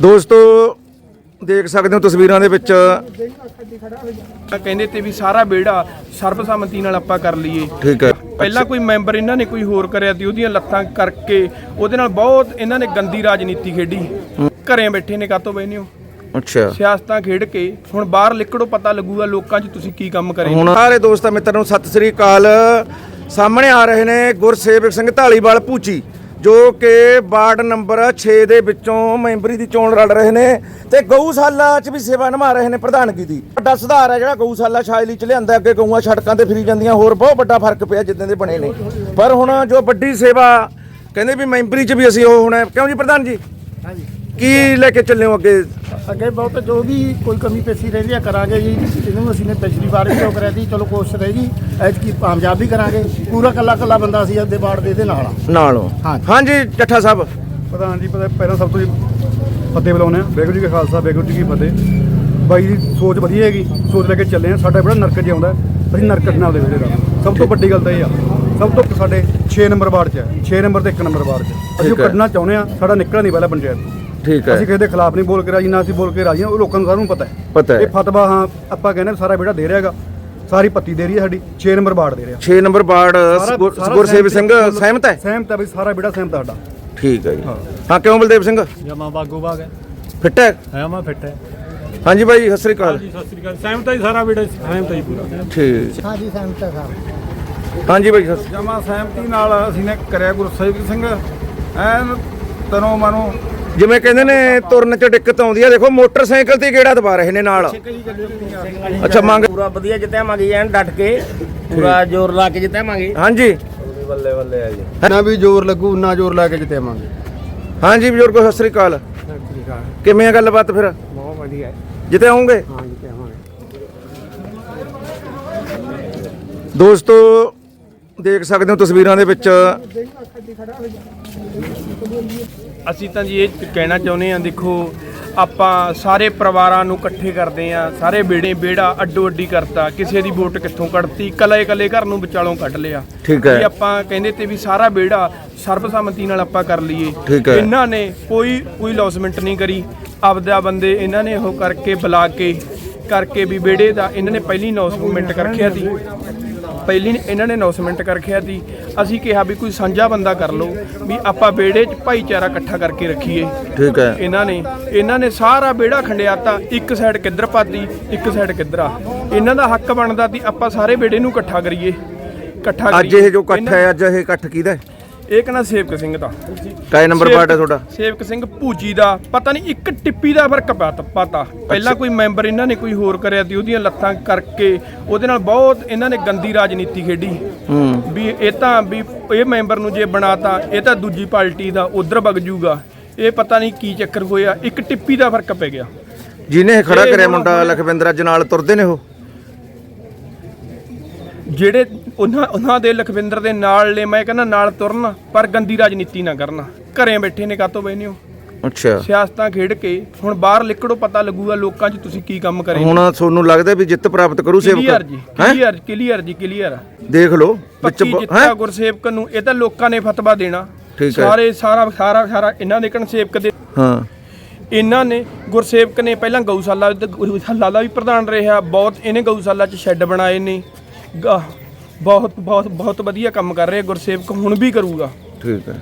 ਦੋਸਤੋ ਦੇਖ ਸਕਦੇ ਹੋ ਤਸਵੀਰਾਂ ਦੇ ਵਿੱਚ ਤਾਂ ਕਹਿੰਦੇ ਤੇ ਵੀ ਸਾਰਾ ਬੇੜਾ ਸਰਬਸੰਮਤੀ ਨਾਲ ਆਪਾਂ ਕਰ ਲਈਏ। ਠੀਕ ਹੈ। ਪਹਿਲਾਂ ਕੋਈ ਮੈਂਬਰ ਇਹਨਾਂ ਨੇ ਕੋਈ ਹੋਰ ਕਰਿਆ ਤੇ ਉਹਦੀਆਂ ਲੱਤਾਂ ਕਰਕੇ ਉਹਦੇ ਨਾਲ ਬਹੁਤ ਇਹਨਾਂ ਨੇ ਗੰਦੀ ਰਾਜਨੀਤੀ ਖੇਡੀ। ਘਰੇ ਬੈਠੇ ਨੇ ਕਾਤੋਂ ਬੈਨੇ ਹੋ? ਅੱਛਾ। ਸਿਆਸਤਾਂ ਖੇਡ ਕੇ ਹੁਣ ਬਾਹਰ ਲਿਕੜੋ ਪਤਾ ਲੱਗੂਗਾ ਲੋਕਾਂ 'ਚ ਤੁਸੀਂ ਕੀ ਕੰਮ ਕਰੇ। ਹੁਣ ਸਾਰੇ ਦੋਸਤਾਂ ਮਿੱਤਰਾਂ ਨੂੰ ਸਤਿ ਸ੍ਰੀ ਅਕਾਲ। ਸਾਹਮਣੇ ਆ ਰਹੇ ਨੇ ਗੁਰਸੇਵਕ ਸਿੰਘ ਢਾਲੀਵਾਲ ਪੂਚੀ ਜੋ ਕਿ ਵਾਰਡ ਨੰਬਰ 6 ਦੇ ਵਿੱਚੋਂ ਮੈਂਬਰੀ ਦੀ ਚੋਣ ਲੜ ਰਹੇ ਨੇ ਤੇ ਗਊਸ਼ਾਲਾ 'ਚ ਵੀ ਸੇਵਾ ਨਿਭਾ ਰਹੇ ਨੇ ਪ੍ਰਧਾਨਗੀ ਦੀ। ਵੱਡਾ ਸੁਧਾਰ ਹੈ ਜਿਹੜਾ ਗਊਸ਼ਾਲਾ ਸ਼ਾਇਲੀ 'ਚ ਲਿਆਂਦਾ ਅੱਗੇ ਗਊਆਂ ਸੜਕਾਂ ਤੇ ਫਿਰੀ ਜਾਂਦੀਆਂ ਹੋਰ ਬਹੁਤ ਵੱਡਾ ਫ਼ਰਕ ਪਿਆ ਜਿੱਦਾਂ ਦੇ ਬਣੇ ਨੇ। ਪਰ ਹੁਣ ਜੋ ਵੱਡੀ ਸੇਵਾ ਕਹਿੰਦੇ ਵੀ ਮੈਂਬਰੀ 'ਚ ਵੀ ਅਸੀਂ ਉਹ ਹੋਣਾ। ਕਿਉਂ ਜੀ ਪ੍ਰਧਾਨ ਜੀ? ਹਾਂਜੀ। ਕੀ ਲੈ ਕੇ ਚੱਲੇ ਹੋ ਅੱਗੇ? ਅੱਗੇ ਬਹੁਤ ਜੋ ਵੀ ਕੋਈ ਕਮੀ ਪੇਸ਼ੀ ਰਹਿੰਦੀ ਆ ਕਰਾਂਗੇ ਜੀ। ਇਹਨੂੰ ਅਸੀਂ ਨੇ ਪਿਛਲੀ ਵਾਰ ਵੀ ਉਹ ਕਰਿਆ ਸੀ। ਚਲੋ ਕੋਸ਼ਿਸ਼ ਰਹੇਗੀ ਐਤਕੀ ਕਾਮਯਾਬ ਵੀ ਕਰਾਂਗੇ। ਪੂਰਾ ਕੱਲਾ ਕੱਲਾ ਬੰਦਾ ਸੀ ਅੱਦੇ ਬਾੜ ਦੇ ਇਹਦੇ ਨਾਲ ਆ। ਨਾਲੋਂ ਹਾਂਜੀ। ਜੱਠਾ ਸਾਹਿਬ। ਪ੍ਰਧਾਨ ਜੀ ਪਤਾ ਪਹਿਲਾਂ ਸਭ ਤੋਂ ਜੀ ਫਤਿਹ ਬੁਲਾਉਂਦੇ ਆ ਵਾਹਿਗੁਰੂ ਜੀ ਕਾ ਖਾਲਸਾ ਵਾਹਿਗੁਰੂ ਜੀ ਕੀ ਫਤਿਹ। ਬਾਈ ਦੀ ਸੋਚ ਵਧੀਆ ਹੈਗੀ। ਸੋਚ ਲੈ ਕੇ ਚੱਲੇ ਆ ਸਾਡਾ ਬੜਾ ਨਰਕ ਜਿਹਾ ਆਉਂਦਾ। ਅਸੀਂ ਨਰਕ ਨਾਲ ਦੇ ਦਾ ਸਭ ਤੋਂ ਵੱਡੀ ਗੱਲ ਤਾਂ ਇਹ ਆ। ਸਭ ਤੋਂ ਸਾਡੇ 6 ਨੰਬਰ ਵਾਰਡ 'ਚ ਹੈ। 6 ਨੰਬਰ ਤੇ 1 ਨੰਬਰ ਵਾਰਡ 'ਚ ਅਸੀਂ। ਕੱਢਣਾ ਚਾਹੁੰਦੇ ਆ ਸਾਡਾ ਨਿਕਲਣਾ ਨਹੀਂ ਪਹਿਲਾਂ ਪੰਚਾਇਤ ਤੋਂ। ਠੀਕ ਹੈ। ਅਸੀਂ ਕਿਸੇ ਦੇ ਖਿਲਾਫ ਨਹੀਂ ਬੋਲ ਕੇ ਰਾਜੀ ਨਾ ਅਸੀਂ ਬੋਲ ਕੇ ਰਾਜੀ ਹਾਂ ਉਹ ਲੋਕਾਂ ਨੂੰ ਸਾਰਿਆਂ ਨੂੰ ਪਤਾ ਹੈ। ਪਤਾ ਹੈ। ਇਹ ਫਤਵਾ ਹਾਂ ਆਪਾਂ ਕਹਿੰਦੇ ਸਾਰਾ ਬੇੜਾ ਦੇ ਰਿਹਾਗਾ ਸਾਰੀ ਪੱਤੀ ਦੇ ਰਹੀ ਹੈ ਸਾਡੀ 6 ਨੰਬਰ ਵਾਰਡ ਦੇ ਰਿਹਾ। 6 ਨੰਬਰ ਵਾਰਡ ਸਾਰਾ- ਗੁਰ- ਸਾਰਾ ਗੁਰਸੇਵ ਸਿੰਘ ਸਹਿਮਤ- ਹੈ? ਸਹਿਮਤ ਹੈ ਵੀ ਸਾਰਾ ਬੇੜਾ ਸਹਿਮਤ ਹੈ ਸਾਡਾ। ਠੀਕ ਹੈ ਜੀ। ਹਾਂ। ਕਿਉਂ ਬਲਦੇਵ ਸਿੰਘ? ਜਮਾ ਬਾਗੋ ਬਾਗ ਹੈ। ਫਿੱਟ ਹੈ? ਹੈ ਮਾ ਫਿੱਟ ਹੈ। ਹਾਂਜੀ ਬਾਈ ਸਤਿ ਸ੍ਰੀ ਅਕਾਲ। ਜੀ ਸਤਿ ਸ੍ਰੀ ਅਕਾਲ। ਸਹਿਮਤ ਹੈ ਜੀ ਸਾਰਾ ਵੀਡੀਓ ਸਹਿਮਤ ਹੈ ਜੀ ਪੂਰਾ। ਠੀਕ। ਹਾਂਜੀ ਸਹਿਮਤ ਹੈ ਸਾਹਿਬ ਹਾਂਜੀ ਬਾਈ ਸਤਿ- ਜਮਾ ਸਹਿਮਤੀ ਨਾਲ ਅਸੀਂ ਨੇ ਕਰਿਆ ਗੁਰਸੇਵਕ ਸਿੰਘ। ਐਨ ਤਨੋਂ ਮਨੋਂ ਜਿਵੇਂ ਕਹਿੰਦੇ ਨੇ ਤੁਰਨ ਚ ਦਿੱਕਤ ਆਉਂਦੀ ਆ। ਦੇਖੋ ਮੋਟਰਸਾਈਕਲ ਤੇ ਗੇੜਾ ਦਬਾ ਰਹੇ ਨੇ ਨਾਲ। ਅੱਛਾ ਮੰਗ ਪੂਰਾ ਵਧੀਆ ਜਿੱਤਿਆਵਾਂਗੇ ਐਨ ਡਟ ਕੇ। ਪੂਰਾ ਜ਼ੋਰ ਲਾ ਕੇ ਜਿੱਤਿਆਵਾਂਗੇ ਹਾਂਜੀ। ਨਾ ਵੀ ਜ਼ੋਰ ਲੱਗੂ ਨਾ ਜ਼ੋਰ ਲਾ ਕੇ ਜਿੱਤੇਵਾਂਗੇ। ਹਾਂਜੀ ਬਜ਼ੁਰਗੋ ਸਤਿ ਸ੍ਰੀ ਅਕਾਲ। ਕਿਵੇਂ ਆ ਗੱਲਬਾਤ ਫਿਰ? ਬਹੁਤ ਵਧੀਆ ਜਿੱਤੇ ਆਉਂਗੇ ਹਾਂ ਜਿੱਤਿਆਵਾਂਗੇ ਦੋਸਤੋ ਦੇਖ ਸਕਦੇ ਹੋ ਤਸਵੀਰਾਂ ਦੇ ਵਿੱਚ ਅਸੀਂ ਤਾਂ ਜੀ ਇਹ ਕਹਿਣਾ ਚਾਹੁੰਦੇ ਆ ਦੇਖੋ ਆਪਾਂ ਸਾਰੇ ਪਰਿਵਾਰਾਂ ਨੂੰ ਇਕੱਠੇ ਕਰਦੇ ਆ ਸਾਰੇ ਬੇੜੇ ਬੇੜਾ ਅੱਡੋ ਅੱਡੀ ਕਰਤਾ ਕਿਸੇ ਦੀ ਵੋਟ ਕਿੱਥੋਂ ਕੱਢਤੀ ਕੱਲੇ ਕੱਲੇ ਘਰ ਨੂੰ ਵਿਚਾਲੋਂ ਕੱਢ ਲਿਆ। ਠੀਕ ਹੈ। ਵੀ ਆਪਾਂ ਕਹਿੰਦੇ ਤੇ ਵੀ ਸਾਰਾ ਬੇੜਾ ਸਰਬਸੰਮਤੀ ਨਾਲ ਆਪਾਂ ਕਰ ਲਈਏ। ਠੀਕ ਹੈ। ਇਹਨਾਂ ਨੇ ਕੋਈ ਕੋਈ ਲੌਸਮੈਂਟ ਨਹੀਂ ਕਰੀ। ਆਪਦਾ ਬੰਦੇ ਇਹਨਾਂ ਨੇ ਉਹ ਕਰਕੇ ਬੁਲਾ ਕੇ ਕਰਕੇ ਵੀ ਬੇੜੇ ਦਾ ਇਹਨਾਂ ਨੇ ਪਹਿਲੀ ਅਨਾਉਂਸਮੈਂਟ ਕਰ ਰੱਖਿਆ ਸੀ। ਪਹਿਲੀ ਇਹਨਾਂ ਨੇ ਅਨਾਉਂਸਮੈਂਟ ਕਰ ਰੱਖਿਆ ਸੀ। ਅਸੀਂ ਕਿਹਾ ਵੀ ਕੋਈ ਸਾਂਝਾ ਬੰਦਾ ਕਰ ਲਓ ਵੀ ਆਪਾਂ ਬੇੜੇ 'ਚ ਭਾਈਚਾਰਾ ਇਕੱਠਾ ਕਰਕੇ ਰੱਖੀਏ। ਠੀਕ ਹੈ। ਇਹਨਾਂ ਨੇ ਇਹਨਾਂ ਨੇ ਸਾਰਾ ਬੇੜਾ ਖੰਡਿਆਤਾ ਇੱਕ ਸਾਈਡ ਕਿੱਧਰ ਪਾਤੀ ਇੱਕ ਸਾਈਡ ਕਿੱਧਰ ਆ। ਇਹਨਾਂ ਦਾ ਹੱਕ ਬਣਦਾ ਸੀ ਆਪਾਂ ਸਾਰੇ ਬੇੜੇ ਨੂੰ ਇਕੱਠਾ ਕਰੀਏ। ਇਕੱਠਾ ਅੱਜ ਇਹ ਜੋ ਇਕੱਠ ਹੈ ਅੱਜ ਇਹ ਇਕੱਠ ਕਿਹਦਾ ਹੈ? ਇਹ ਕਹਿੰਦਾ ਸੇਵਕ ਸਿੰਘ ਦਾ। ਕਾਏ ਨੰਬਰ ਵਾਰਡ ਹੈ ਤੁਹਾਡਾ? ਸੇਵਕ ਸਿੰਘ ਭੂਜੀ ਦਾ। ਪਤਾ ਨਹੀਂ ਇੱਕ ਟਿੱਪੀ ਦਾ ਫ਼ਰਕ ਪਤ- ਪਤਾ। ਪਹਿਲਾਂ ਕੋਈ ਮੈਂਬਰ ਇਹਨਾਂ ਨੇ ਕੋਈ ਹੋਰ ਕਰਿਆ ਤੇ ਉਹਦੀਆਂ ਲੱਤਾਂ ਕਰਕੇ ਉਹਦੇ ਨਾਲ ਬਹੁਤ ਇਹਨਾਂ ਨੇ ਗੰਦੀ ਰਾਜਨੀਤੀ ਖੇਡੀ। ਵੀ ਇਹ ਤਾਂ ਵੀ ਇਹ ਮੈਂਬਰ ਨੂੰ ਜੇ ਬਣਾਤਾ ਇਹ ਤਾਂ ਦੂਜੀ ਪਾਰਟੀ ਦਾ ਉਧਰ ਵਗ ਜੂਗਾ। ਇਹ ਪਤਾ ਨਹੀਂ ਕੀ ਚੱਕਰ ਹੋਇਆ। ਇੱਕ ਟਿੱਪੀ ਦਾ ਫ਼ਰਕ ਪੈ ਗਿਆ। ਜਿਹਨੇ ਖੜਾ ਕਰਿਆ ਮੁੰਡਾ ਲਖਵਿੰਦਰ ਅੱਜ ਨਾਲ ਤੁਰਦੇ ਨੇ ਉਹ? ਜਿਹੜੇ ਉਹਨਾਂ ਉਹਨਾਂ ਦੇ ਲਖਵਿੰਦਰ ਦੇ ਨਾਲ ਨੇ ਮੈਂ ਕਹਿੰਦਾ ਨਾਲ ਤੁਰਨ ਪਰ ਗੰਦੀ ਰਾਜਨੀਤੀ ਨਾ ਕਰਨ। ਘਰੇ ਬੈਠੇ ਨੇ ਕਾਤੋਂ ਬੈਨੇ ਹੋ? ਅੱਛਾ। ਸਿਆਸਤਾਂ ਖੇਡ ਕੇ ਹੁਣ ਬਾਹਰ ਲਿਕੜੋ ਪਤਾ ਲੱਗੂਗਾ ਲੋਕਾਂ 'ਚ ਤੁਸੀਂ ਕੀ ਕੰਮ ਕਰੇ। ਹੁਣ ਤੁਹਾਨੂੰ ਲੱਗਦਾ ਵੀ ਜਿੱਤ ਪ੍ਰਾਪਤ ਕਰੂ ਕਲੀਅਰ ਜੀ ਹੈ? ਕਲੀਅਰ ਕਲੀਅਰ ਜੀ ਕਲੀਅਰ ਦੇਖ ਲਓ ਵਿੱਚ ਪੱਕੀ ਬ- ਜਿੱਤਾ ਹੈਂ? ਗੁਰਸੇਵਕ ਨੂੰ ਇਹ ਤਾਂ ਲੋਕਾਂ ਨੇ ਫਤਵਾ ਦੇਣਾ। ਠੀਕ ਹੈ। ਸਾਰੇ ਸਾਰਾ ਸਾਰਾ ਸਾਰਾ ਇਹਨਾਂ ਦੇ ਕਣ ਸੇਵਕ ਦੇ। ਹਾਂ। ਇਹਨਾਂ ਨੇ ਗੁਰਸੇਵਕ ਨੇ ਪਹਿਲਾਂ ਗਊਸ਼ਾਲਾ ਗਊਸ਼ਾਲਾ ਦਾ ਵੀ ਪ੍ਰਧਾਨ ਰਿਹਾ ਬਹੁਤ ਇਹਨੇ ਗਊਸ਼ਾਲਾ 'ਚ ਸ਼ੈੱਡ ਬਣਾਏ ਨੇ। ਗ- ਬਹੁਤ ਬਹੁਤ ਬਹੁਤ ਵਧੀਆ ਕੰਮ ਕਰ ਰਿਹਾ ਗੁਰਸੇਵਕ ਹੁਣ ਵੀ ਕਰੂਗਾ। ਠੀਕ ਹੈ।